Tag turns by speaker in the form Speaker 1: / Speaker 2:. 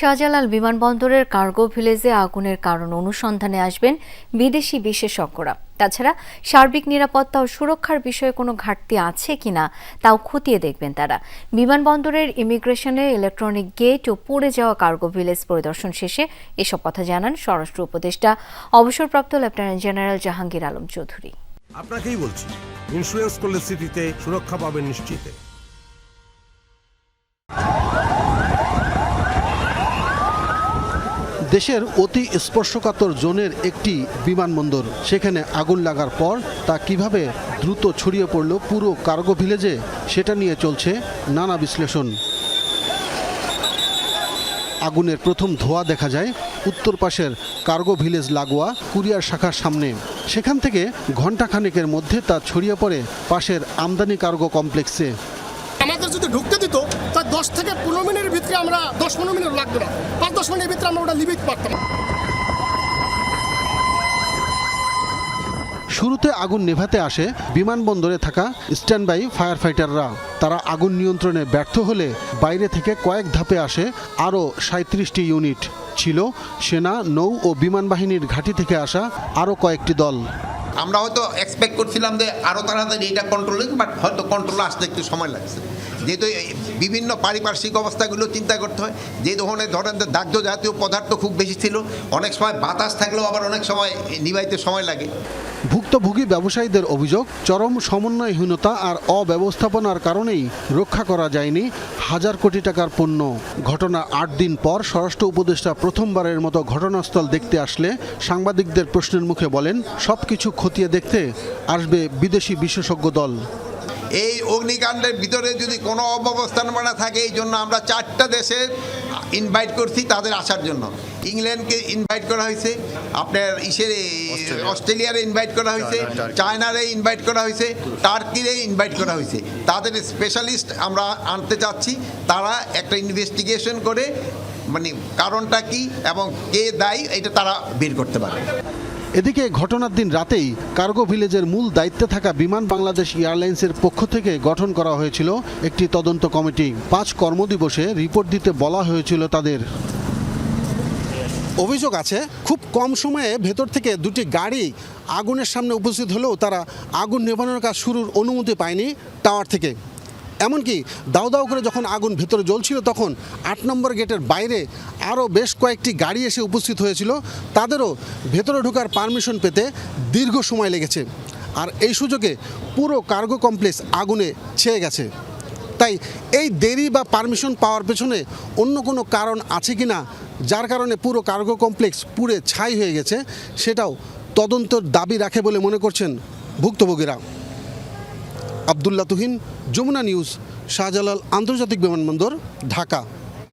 Speaker 1: শাহজালাল বিমানবন্দরের কার্গো ভিলেজে আগুনের কারণ অনুসন্ধানে আসবেন বিদেশি বিশেষজ্ঞরা। তাছাড়া সার্বিক নিরাপত্তা ও সুরক্ষার বিষয়ে কোনো ঘাটতি আছে কিনা তাও খতিয়ে দেখবেন তারা। বিমানবন্দরের ইমিগ্রেশনে ইলেকট্রনিক গেট ও পড়ে যাওয়া কার্গো ভিলেজ পরিদর্শন শেষে এসব কথা জানান স্বরাষ্ট্র উপদেষ্টা, অবসরপ্রাপ্ত লেফটেন্যান্ট জেনারেল জাহাঙ্গীর আলম চৌধুরী।
Speaker 2: আপনাকেই বলছি ইন্স্যুরেন্স করলে সিটিতে সুরক্ষা পাবেন নিশ্চিতে।
Speaker 3: দেশের অতি স্পর্শকাতর জোনের একটি বিমানবন্দর। সেখানে আগুন লাগার পর তা কীভাবে দ্রুত ছড়িয়ে পড়ল পুরো কার্গো ভিলেজে, সেটা নিয়ে চলছে নানা বিশ্লেষণ। আগুনের প্রথম ধোঁয়া দেখা যায় উত্তর পাশের কার্গো ভিলেজ লাগোয়া কুরিয়ার শাখার সামনে। সেখান থেকে ঘণ্টাখানেকের মধ্যে তা ছড়িয়ে পড়ে পাশের আমদানি কার্গো কমপ্লেক্সে।
Speaker 4: আমাদের যদি ঢুকতে দিত দশ থেকে পনেরো মিনিটের ভিতরে আমরা দশ পনেরো মিনিট লাগবে না। পাঁচ দশ মিনিটের ভিতরে আমরা ওটা লিমিট পারতাম
Speaker 3: শুরুতে আগুন নেভাতে আসে বিমানবন্দরে থাকা স্ট্যান্ড বাই ফায়ার ফাইটাররা তারা আগুন নিয়ন্ত্রণে ব্যর্থ হলে বাইরে থেকে কয়েক ধাপে আসে আরও সাঁত্রিশটি ইউনিট ছিল সেনা নৌ ও বিমান বাহিনীর ঘাঁটি থেকে আসা আরও কয়েকটি দল।
Speaker 5: আমরা হয়তো এক্সপেক্ট করছিলাম যে আরও তাড়াতাড়ি এটা কন্ট্রোল বাট হয়তো কন্ট্রোল আসতে একটু সময় লাগছে। যেহেতু বিভিন্ন পারিপার্শ্বিক অবস্থাগুলো চিন্তা করতে হয়, যে ধরনের ধরেন যে দাহ্য জাতীয় পদার্থ খুব বেশি ছিল, অনেক সময় বাতাস থাকলেও আবার অনেক সময় নিবাইতে সময় লাগে।
Speaker 3: ভুক্তভোগী ব্যবসায়ীদের অভিযোগ, চরম সমন্বয়হীনতা আর অব্যবস্থাপনার কারণেই রক্ষা করা যায়নি হাজার কোটি টাকার পণ্য। ঘটনা আট দিন পর স্বরাষ্ট্র উপদেষ্টা প্রথমবারের মতো ঘটনাস্থল দেখতে আসলে সাংবাদিকদের প্রশ্নের মুখে বলেন সব কিছু খতিয়ে দেখতে আসবে বিদেশি বিশেষজ্ঞ দল।
Speaker 5: এই অগ্নিকাণ্ডের ভিতরে যদি কোনো অব্যবস্থাপনা থাকে এই জন্য আমরা চারটা দেশে ইনভাইট করছি তাদের আসার জন্য। ইংল্যান্ডকে ইনভাইট করা হয়েছে আপনার ইসের অস্ট্রেলিয়ারে ইনভাইট করা হয়েছে চায়নারে ইনভাইট করা হয়েছে টার্কিরে ইনভাইট করা হয়েছে। তাদের স্পেশালিস্ট আমরা আনতে চাচ্ছি তারা একটা ইনভেস্টিগেশন করে মানে কারণটা কি এবং কে দায়ী এটা তারা বের করতে পারে
Speaker 3: এদিকে ঘটনার দিন রাতেই কার্গো ভিলেজের মূল দায়িত্বে থাকা বিমান বাংলাদেশ এয়ারলাইন্সের পক্ষ থেকে গঠন করা হয়েছিল একটি তদন্ত কমিটি। পাঁচ কর্মদিবসে রিপোর্ট দিতে বলা হয়েছিল তাদের। অভিযোগ আছে, খুব কম সময়ে ভেতর থেকে দুটি গাড়ি আগুনের সামনে উপস্থিত হলেও তারা আগুন নেভানোর কাজ শুরুর অনুমতি পায়নি টাওয়ার থেকে। এমনকি দাউ দাউ করে যখন আগুন ভেতরে জ্বলছিল তখন আট নম্বর গেটের বাইরে আরও বেশ কয়েকটি গাড়ি এসে উপস্থিত হয়েছিল। তাদেরও ভেতরে ঢোকার পারমিশন পেতে দীর্ঘ সময় লেগেছে। আর এই সুযোগে পুরো কার্গো কমপ্লেক্স আগুনে ছেয়ে গেছে। তাই এই দেরি বা পারমিশন পাওয়ার পেছনে অন্য কোনো কারণ আছে কি না যার কারণে পুরো কার্গো কমপ্লেক্স পুড়ে ছাই হয়ে গেছে, সেটাও তদন্তর দাবি রাখে বলে মনে করছেন ভুক্তভোগীরা। আবদুল্লা তুহিন যমুনা নিউজ শাহজালাল আন্তর্জাতিক বিমানবন্দর ঢাকা।